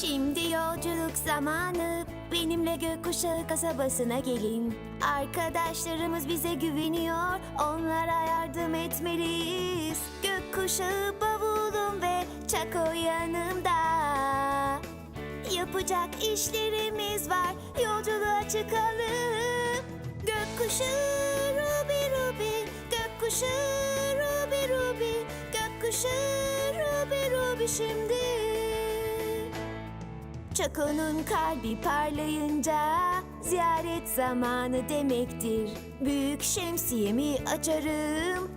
Şimdi yolculuk zamanı. Benimle gökkuşağı kasabasına gelin. Arkadaşlarımız bize güveniyor. Onlara yardım etmeliyiz. Gökkuşağı bavulum ve Çako yanımda. Yapacak işlerimiz var. Yolculuğa çıkalım. Gökkuşağı Ruby Ruby. Gökkuşağı Ruby Ruby. Gökkuşağı Ruby Ruby şimdi. Çako'nun kalbi parlayınca ziyaret zamanı demektir. Büyük şemsiyemi açarım.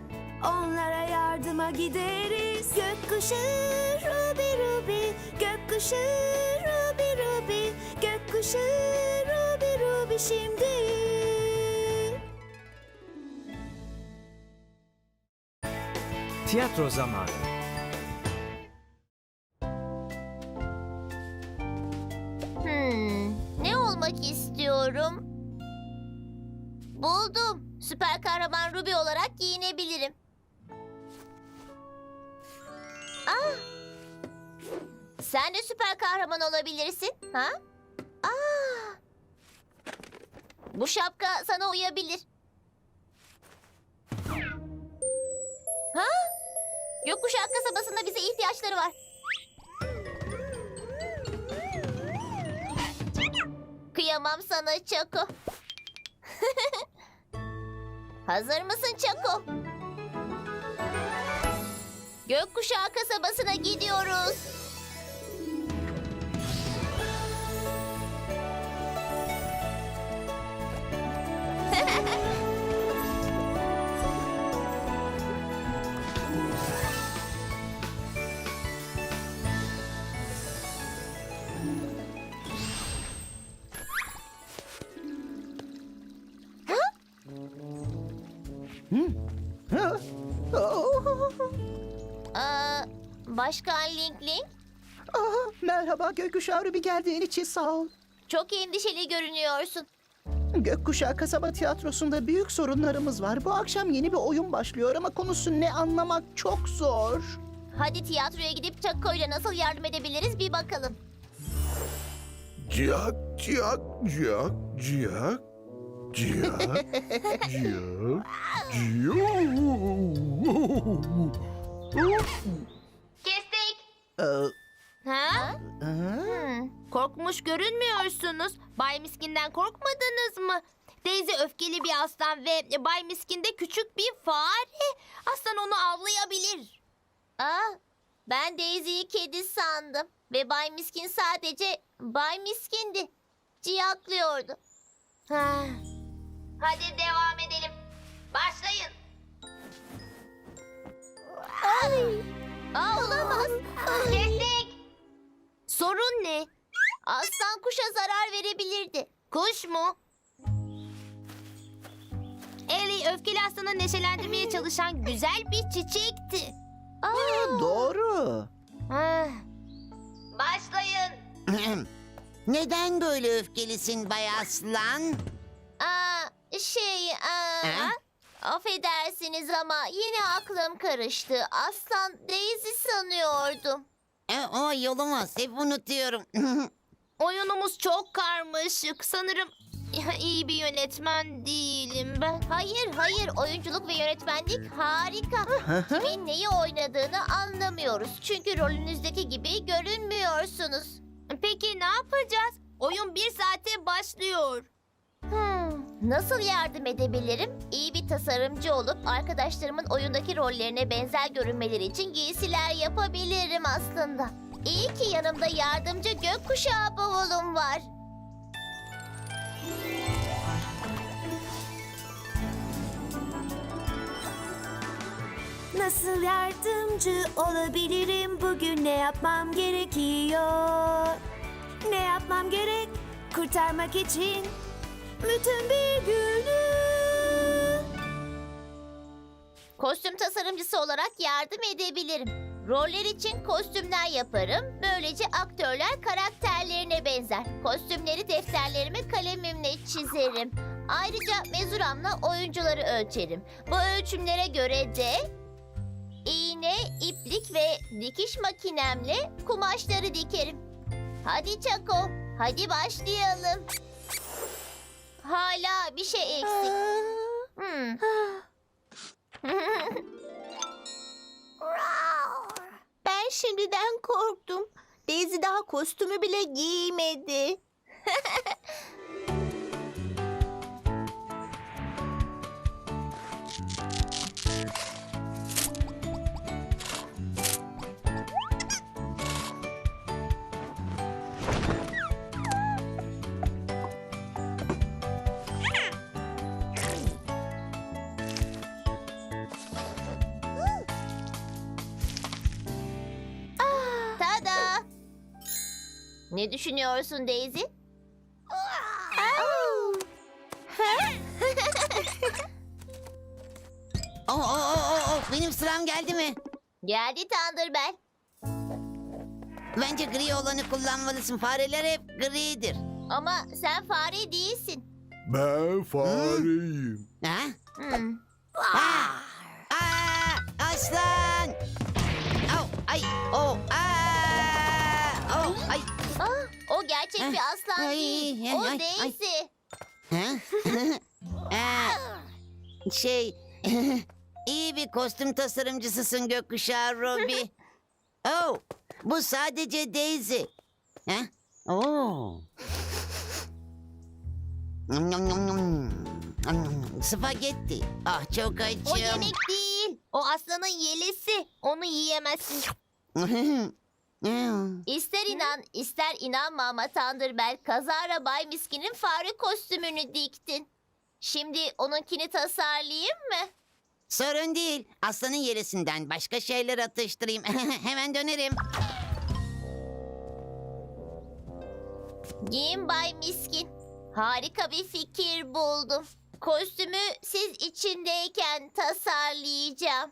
Onlara yardıma gideriz. Gökkuşağı Ruby Ruby, gökkuşağı Ruby Ruby, gökkuşağı Ruby Ruby şimdi. Tiyatro zamanı. Süper kahraman Ruby olarak giyinebilirim. Ah! Sen de süper kahraman olabilirsin, ha? Ah! Bu şapka sana uyabilir. Ha? Gökkuşağı kasabasında bize ihtiyaçları var. Kıyamam sana Çako. Hazır mısın Çako? Gökkuşağı kasabasına gidiyoruz. Aa, Başkan Link Link, Aa, merhaba gökkuşağı Ruby geldiğin için sağ ol. çok endişeli görünüyorsun. Gökkuşağı Kasaba Tiyatrosu'nda büyük sorunlarımız var. Bu akşam yeni bir oyun başlıyor ama konusu ne anlamak çok zor. Hadi tiyatroya gidip Çako'yla nasıl yardım edebiliriz bir bakalım. Ciyak, ciyak, ciyak, ciyak, ciyak, ciyak, ciyak. Kestik. Ee, Ha? ee? Hmm. Korkmuş görünmüyorsunuz. Bay Miskin'den korkmadınız mı? Daisy öfkeli bir aslan ve Bay Miskin de küçük bir fare. Aslan onu avlayabilir. Aa, ben Daisy'yi kedi sandım. Ve Bay Miskin sadece Bay Miskin'di. Ciyaklıyordu. Ha. Hadi devam edelim. Başlayın. Ay. Aa, olamaz. Kestik. Sorun ne? Aslan kuşa zarar verebilirdi. Kuş mu? Ellie öfkeli aslanı neşelendirmeye çalışan güzel bir çiçekti. Aa, Doğru. Ah. başlayın. Neden böyle öfkelisin Bay Aslan? Şey, aa, Ha? affedersiniz ama yine aklım karıştı. Aslan Daisy sanıyordum. E, o yolumuz hep unutuyorum. Oyunumuz çok karmaşık. Sanırım iyi bir yönetmen değilim ben. Hayır, hayır. Oyunculuk ve yönetmenlik harika. Kimin neyi oynadığını anlamıyoruz. Çünkü rolünüzdeki gibi görünmüyorsunuz. Peki ne yapacağız? Oyun bir saate başlıyor. Nasıl yardım edebilirim? İyi bir tasarımcı olup arkadaşlarımın oyundaki rollerine benzer görünmeleri için giysiler yapabilirim aslında. İyi ki yanımda yardımcı gökkuşağı bavulum var. Nasıl yardımcü olabilirim bugün ne yapmam gerekiyor? Ne yapmam gerek kurtarmak için bütün bir günü? Kostüm tasarımcısı olarak yardım edebilirim. Roller için kostümler yaparım. Böylece aktörler karakterlerine benzer. Kostümleri defterlerime kalemimle çizerim. Ayrıca mezuramla oyuncuları ölçerim. Bu ölçümlere göre de iğne, iplik ve dikiş makinemle kumaşları dikerim. Hadi Çako, hadi başlayalım. Hala bir şey eksik. Hmm. Ben şimdiden korktum. Daisy daha kostümü bile giymedi. Ne düşünüyorsun Daisy? Oo, oo, oo, oo, benim sıram geldi mi? Geldi Thunderbell. Bence gri olanı kullanmalısın. Fareler hep gridir. Ama sen fare değilsin. Ben fareyim. Ha? Hmm. Ha! Gerçek bir aslan Ay, değil. ay, o ay. Daisy. Ha? Aa, şey, iyi bir kostüm tasarımcısısın gökkuşağı Robbie. oh, bu sadece Daisy. Ha? Oo. Nom nom nom nom. Nom nom nom. Spagetti. Ah çok açım. O yemek değil. O aslanın yelesi. Onu yiyemezsin. İster inan, ister inanma ama Thunderbell kazara Bay Miskin'in fare kostümünü diktin. Şimdi onunkini tasarlayayım mı? Sorun değil. Aslanın yerisinden başka şeyler atıştırayım. Hemen dönerim. Giyin Bay Miskin. Harika bir fikir buldum. Kostümü siz içindeyken tasarlayacağım.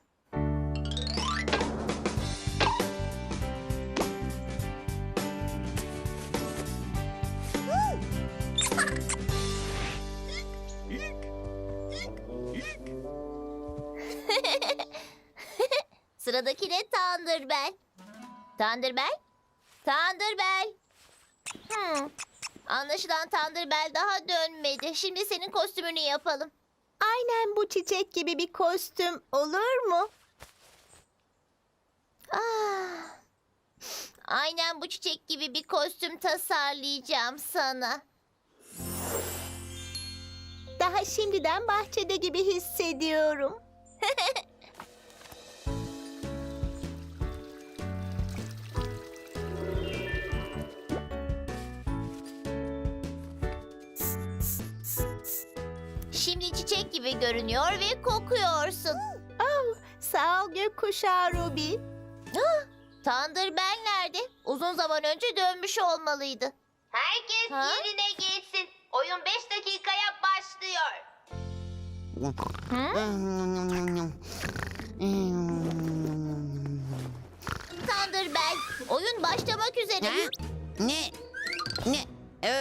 Sıradaki de Thunderbell. Thunderbell? Thunderbell. Hmm. Anlaşılan Thunderbell daha dönmedi. Şimdi senin kostümünü yapalım. Aynen bu çiçek gibi bir kostüm olur mu? Ah. Aynen bu çiçek gibi bir kostüm tasarlayacağım sana. Daha şimdiden bahçede gibi hissediyorum. çiçek gibi görünüyor ve kokuyorsun. Oh, sağ ol gökkuşağı Ruby. Thunderbell nerede? Uzun zaman önce dönmüş olmalıydı. Herkes Ha? yerine geçsin. Oyun 5 dakikaya başlıyor. Thunderbell, oyun başlamak üzere. Ha? Ne? Ne?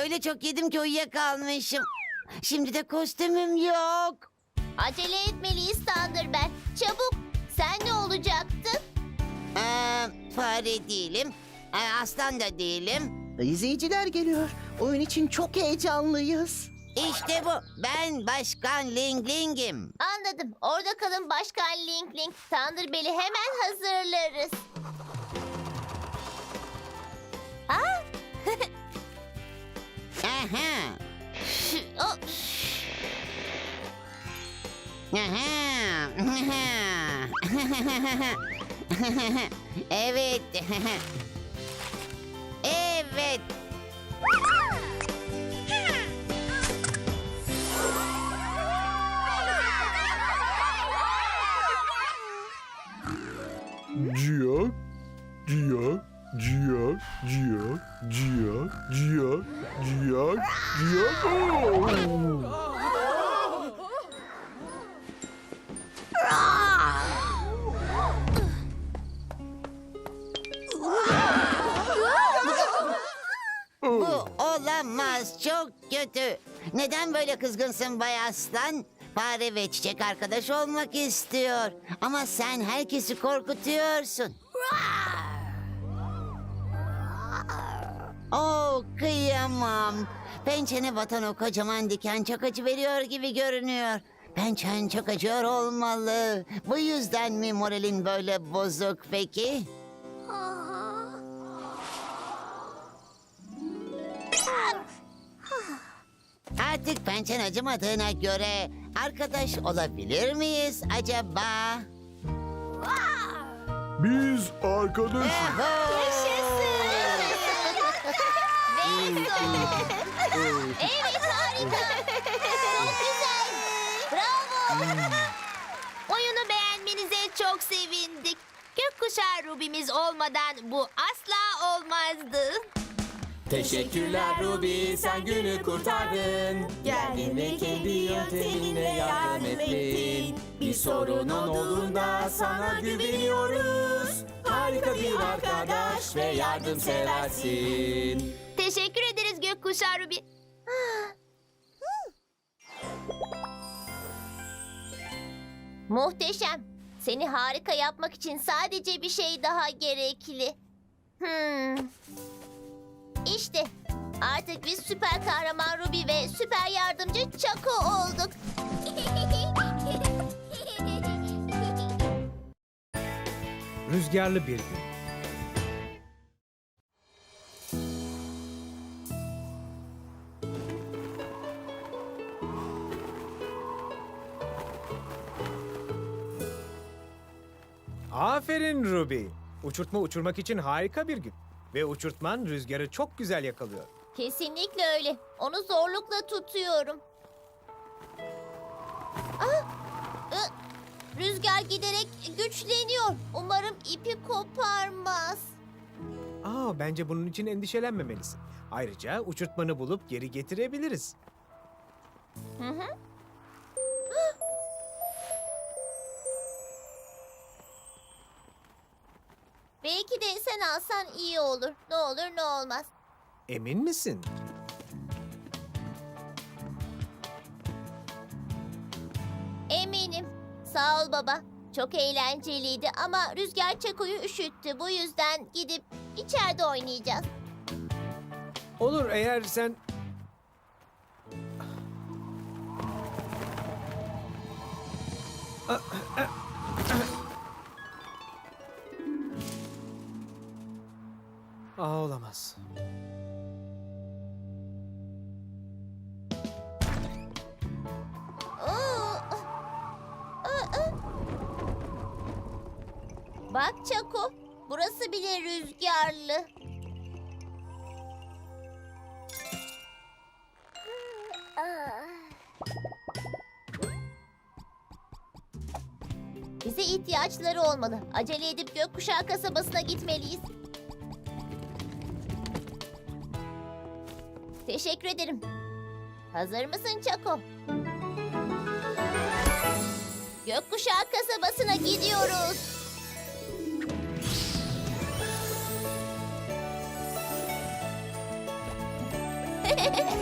Öyle çok yedim ki uyuyakalmışım. Şimdi de kostümüm yok. Acele etmeliyiz Thunderbell. Çabuk. Sen ne olacaktın? Ee, fare değilim. Ee, aslan da değilim. İzleyiciler geliyor. Oyun için çok heyecanlıyız. İşte bu. Ben Başkan Ling Ling'im. Anladım. Orada kalın Başkan Link Link. Thunderbell'i hemen hazırlarız. Aha. Evet. evet. Ciyak, ciyak, ciyak, ciyak, ciyak, ciyak, ciyak! Bu olamaz. Çok kötü. Neden böyle kızgınsın Bay Aslan? Fare ve çiçek arkadaş olmak istiyor. Ama sen herkesi korkutuyorsun. Oh kıyamam. Pençene batan o kocaman diken çok acı veriyor gibi görünüyor. Pençen çok acıyor olmalı. Bu yüzden mi moralin böyle bozuk peki? Artık pençen acımadığına göre arkadaş olabilir miyiz acaba? Biz arkadaşız. Evet harika. Çok güzel. Bravo. Oyunu beğenmenize çok sevindik. Gökkuşağı Ruby'miz olmadan bu asla olmazdı. Teşekkürler Ruby sen günü kurtardın Geldin ve kendi yönteminle yardım ettin Bir sorunun olduğunda sana güveniyoruz Harika bir arkadaş ve yardımseversin Teşekkür ederiz Gökkuşağı Ruby. Muhteşem. Seni harika yapmak için sadece bir şey daha gerekli. Hmm. İşte artık biz süper kahraman Ruby ve süper yardımcı Chaco olduk. Rüzgarlı bir gün. Aferin Ruby. Uçurtma uçurmak için harika bir gün. Ve uçurtman rüzgarı çok güzel yakalıyor. Kesinlikle öyle. Onu zorlukla tutuyorum. Ah! Ih! Rüzgar giderek güçleniyor. Umarım ipi koparmaz. Aa, bence bunun için endişelenmemelisin. Ayrıca uçurtmanı bulup geri getirebiliriz. Belki de sen alsan iyi olur. Ne olur ne olmaz. Emin misin? Eminim. Sağ ol baba. Çok eğlenceliydi ama Rüzgar Çako'yu üşüttü. Bu yüzden gidip içeride oynayacağız. Olur eğer sen... Aa, olamaz. Aa, aa. Bak Çako, burası bile rüzgarlı. Bize ihtiyaçları olmalı. Acele edip gökkuşağı kasabasına gitmeliyiz. Teşekkür ederim. Hazır mısın Çako? Gökkuşağı kasabasına gidiyoruz.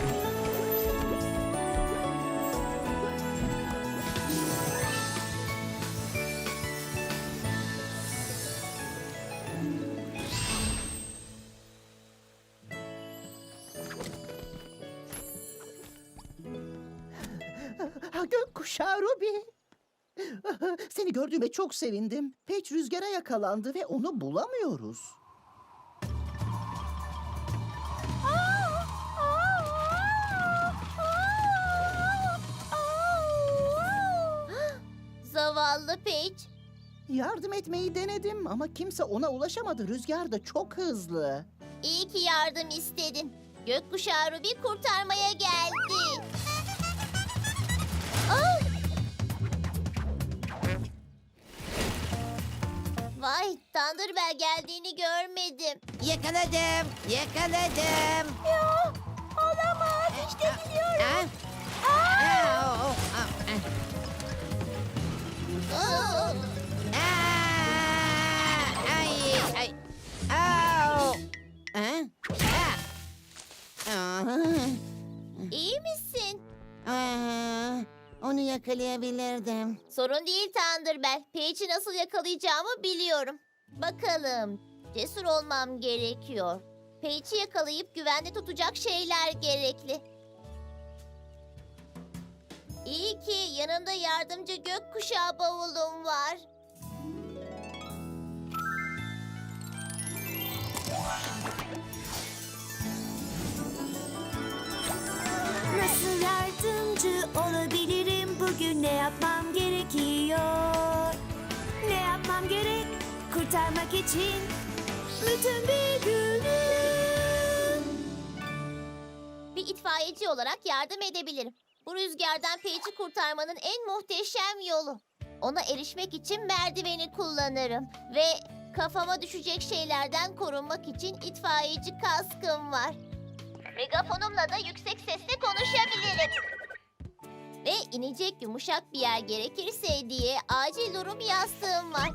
Gördüğüme çok sevindim. Peç rüzgara yakalandı ve onu bulamıyoruz. Zavallı Peach. Yardım etmeyi denedim ama kimse ona ulaşamadı. Rüzgar da çok hızlı. İyi ki yardım istedin. Gökkuşağı Ruby kurtarmaya geldi. Thunderbell geldiğini görmedim. Yakaladım, yakaladım. Ya, olamaz. İşte gidiyorum. Ha? Aa, o, o, a, Aa! Aa, ay, ay. Au. Ha? Ha? Aa, İyi misin? aa, onu yakalayabilirdim. Sorun değil Thunderbell. Page'i nasıl yakalayacağımı biliyorum. Bakalım. Cesur olmam gerekiyor. Page'i yakalayıp güvende tutacak şeyler gerekli. İyi ki yanında yardımcı gökkuşağı bavulum var. Nasıl yardımcı olabilirim bugün ne yapmam gerekiyor? Ne yapmam gerek kurtarmak için bütün bir günüm. Bir itfaiyeci olarak yardım edebilirim. Bu rüzgardan Page'i kurtarmanın en muhteşem yolu. Ona erişmek için merdiveni kullanırım. Ve kafama düşecek şeylerden korunmak için itfaiyeci kaskım var. Megafonumla da yüksek sesle konuşabilirim. Ve inecek yumuşak bir yer gerekirse diye acil durum yastığım var.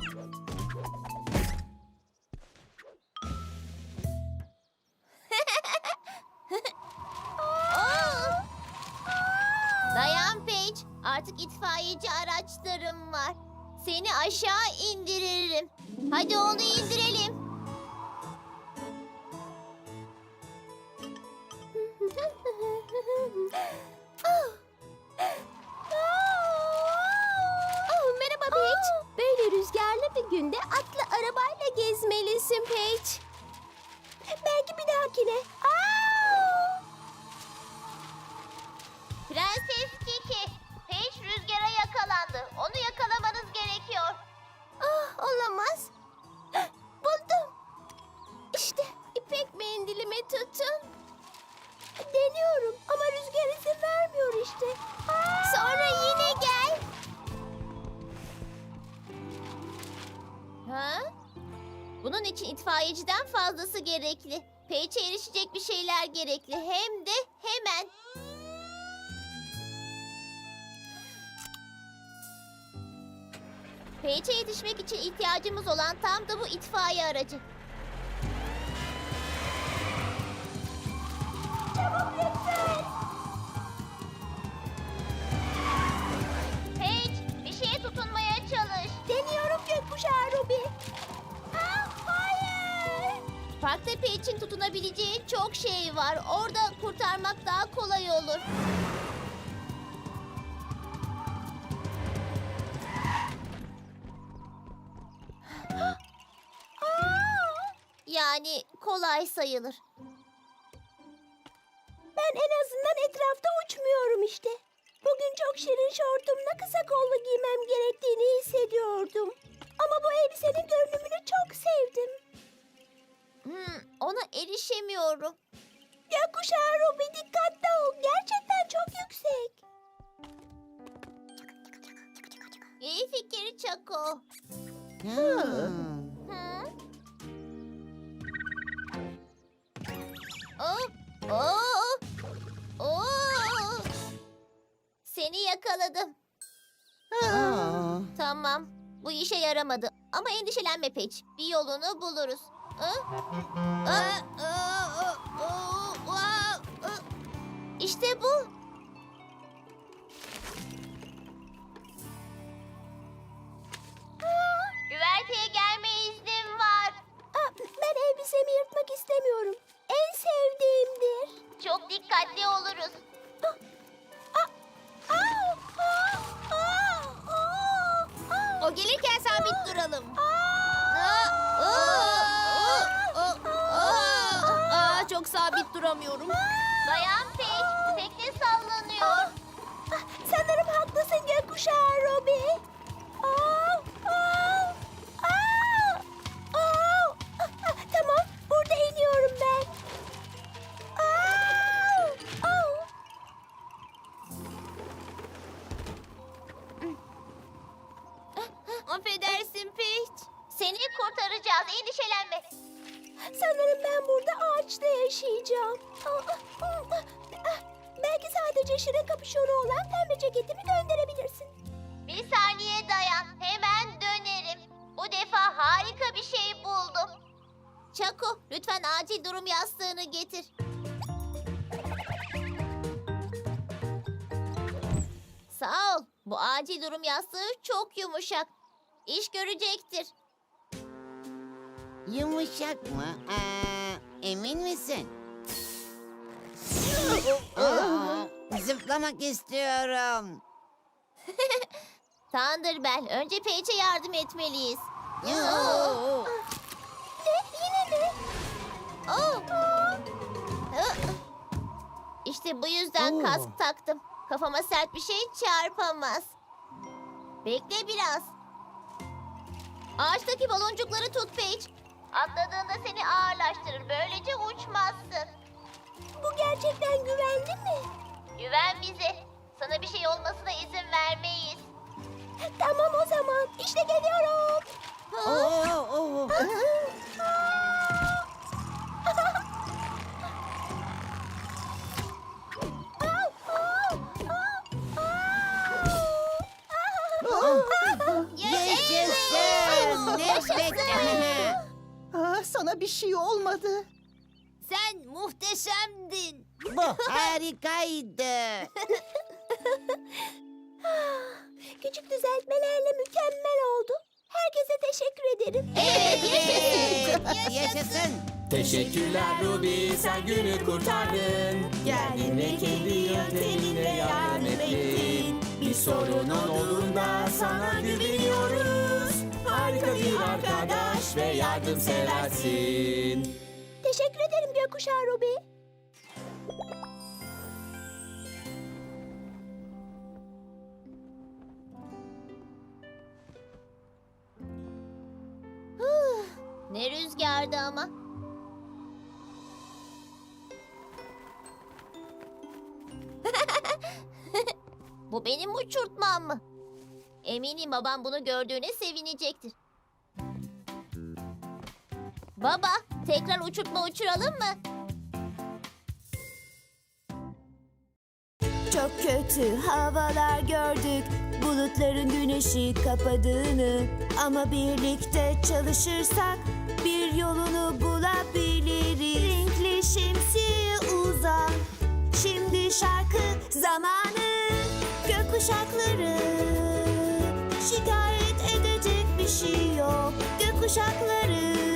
Dayan Paige. Artık itfaiyeci araçlarım var. Seni aşağı indiririm. Hadi onu indirelim. Bunun için itfaiyeciden fazlası gerekli. Paige'e erişecek bir şeyler gerekli. Hem de hemen. Paige'e yetişmek için ihtiyacımız olan tam da bu itfaiye aracı. Tutunabileceği çok şey var. Orada kurtarmak daha kolay olur. Yani kolay sayılır. Ben en azından etrafta uçmuyorum işte. Bugün çok şirin şortumla kısa kollu giymem gerektiğini hissediyordum. Ama bu elbisenin görünümünü çok sevdim. Hmm, ona erişemiyorum. Gökkuşağı Ruby dikkatli ol. Gerçekten çok yüksek. İyi fikir Çako. Hmm. Hı? Seni yakaladım. Aa. Tamam. Bu işe yaramadı. Ama endişelenme Paige. Bir yolunu buluruz. Aa, aa, aa, aa, aa. İşte bu. Güverteye gelme iznim var. Aa, ben elbisemi yırtmak istemiyorum. En sevdiğimdir. Çok dikkatli oluruz. Aa, aa, aa, aa. O gelirken sabit duralım. Aa, duramıyorum. Dayan Paige. Tekne Bu acil durum yastığı çok yumuşak. İş görecektir. Yumuşak mı? Aa, Emin misin? Aa, zıplamak istiyorum. Thunderbell, önce Page'e yardım etmeliyiz. Ne? Yine mi? Oh. İşte bu yüzden Oo. kask taktım. Kafama sert bir şey çarpamaz. Bekle biraz. Ağaçtaki baloncukları tut Paige. Atladığında seni ağırlaştırır. Böylece uçmazsın. Bu gerçekten güvenli mi? Güven bize. Sana bir şey olmasına izin vermeyiz. Tamam o zaman. İşte geliyorum. Oo, oo. Sana bir şey olmadı. Sen muhteşemdin. Bu harikaydı. Küçük düzeltmelerle mükemmel oldu. Herkese teşekkür ederim. Evet. Yaşasın. Teşekkürler Ruby sen günü kurtardın Geldin ve kendi yönteminle yardım ettin Bir sorunun olduğunda sana güveniyoruz Harika bir arkadaş ve yardımseversin Teşekkür ederim Gökkuşağı Ruby. Ne rüzgardı ama. Bu benim uçurtmam mı? Eminim babam bunu gördüğüne sevinecektir. Baba, tekrar uçurtma uçuralım mı? Çok kötü havalar gördük. Bulutların güneşi kapadığını. Ama birlikte çalışırsak Bir yolunu bulabiliriz. Renkli şemsiye uzan. Şimdi şarkı zamanı. Gökkuşakları Şikayet edecek bir şey yok. Gökkuşakları